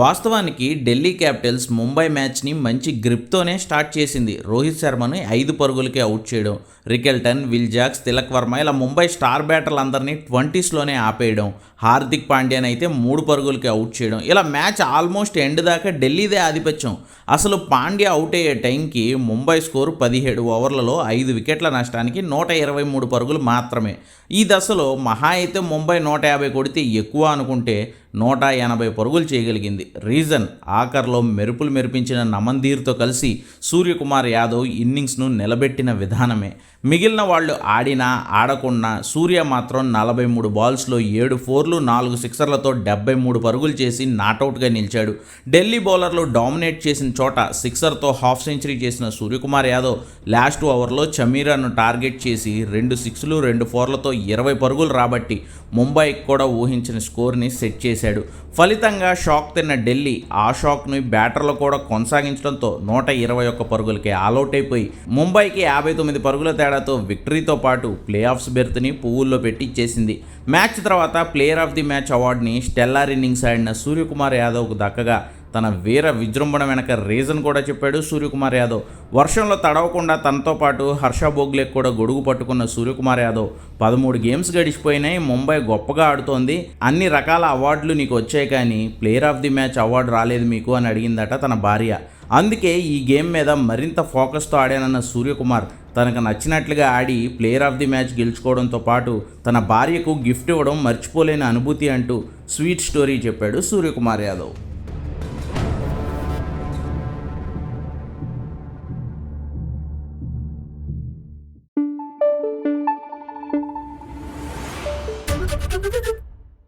వాస్తవానికి ఢిల్లీ క్యాపిటల్స్ ముంబై మ్యాచ్ని మంచి గ్రిప్తోనే స్టార్ట్ చేసింది. రోహిత్ శర్మను ఐదు పరుగులకే అవుట్ చేయడం రికెల్టన్ విల్జాక్స్ తిలక్ వర్మ ఇలా ముంబై స్టార్ బ్యాటర్లందరినీ ట్వంటీస్లోనే ఆపేయడం హార్దిక్ పాండ్యాన్ అయితే మూడు పరుగులకి అవుట్ చేయడం ఇలా మ్యాచ్ ఆల్మోస్ట్ ఎండ్ దాకా ఢిల్లీదే ఆధిపత్యం. అసలు పాండ్యా అవుట్ అయ్యే టైంకి ముంబై స్కోరు పదిహేడు ఓవర్లలో ఐదు వికెట్ల నష్టానికి నూట ఇరవై మూడు పరుగులు మాత్రమే. ఈ దశలో మహా అయితే ముంబై నూట యాభై కొడితే ఎక్కువ అనుకుంటే నూట ఎనభై పరుగులు చేయగలిగింది. రీజన్ ఆఖర్లో మెరుపులు మెరిపించిన నమందీర్తో కలిసి సూర్యకుమార్ యాదవ్ ఇన్నింగ్స్ను నిలబెట్టిన విధానమే. మిగిలిన వాళ్ళు ఆడినా ఆడకుండా సూర్య మాత్రం నలభై మూడు బాల్స్లో ఏడు ఫోర్లు నాలుగు సిక్సర్లతో డెబ్బై మూడు పరుగులు చేసి నాటౌట్గా నిలిచాడు. ఢిల్లీ బౌలర్లు డామినేట్ చేసిన చోట సిక్సర్తో హాఫ్ సెంచరీ చేసిన సూర్యకుమార్ యాదవ్ లాస్ట్ ఓవర్లో చమీరాను టార్గెట్ చేసి రెండు సిక్స్లు రెండు ఫోర్లతో ఇరవై పరుగులు రాబట్టి ముంబైకి కూడా ఊహించిన స్కోర్ని సెట్ చేసి చేశాడు. ఫలితంగా షాక్ తిన్న ఢిల్లీ ఆ షాక్ను బ్యాటర్లు కూడా కొనసాగించడంతో నూట ఇరవై ఒక్క పరుగులకి ఆల్అౌట్ అయిపోయి ముంబైకి యాభై తొమ్మిది పరుగుల తేడాతో విక్టరీతో పాటు ప్లే ఆఫ్స్ బెర్త్ని పువ్వుల్లో పెట్టి ఇచ్చేసింది. మ్యాచ్ తర్వాత ప్లేయర్ ఆఫ్ ది మ్యాచ్ అవార్డుని స్టెల్లార్ ఇన్నింగ్స్ ఆడిన సూర్యకుమార్ యాదవ్కు దక్కగా తన వీర విజృంభణ వెనక రీజన్ కూడా చెప్పాడు సూర్యకుమార్ యాదవ్. వర్షంలో తడవకుండా తనతో పాటు హర్ష బోగ్లే కూడా గొడుగు పట్టుకున్న సూర్యకుమార్ యాదవ్. పదమూడు గేమ్స్ గడిచిపోయినాయి ముంబై గొప్పగా ఆడుతోంది. అన్ని రకాల అవార్డులు నీకు వచ్చాయి కానీ player of the match award రాలేదు మీకు అని అడిగిందట తన భార్య. అందుకే ఈ గేమ్ మీద మరింత ఫోకస్తో ఆడానన్న సూర్యకుమార్. తనకు నచ్చినట్లుగా ఆడి ప్లేయర్ ఆఫ్ ది మ్యాచ్ గెలుచుకోవడంతో పాటు తన భార్యకు గిఫ్ట్ ఇవ్వడం మర్చిపోలేని అనుభూతి అంటూ స్వీట్ స్టోరీ చెప్పాడు సూర్యకుమార్ యాదవ్.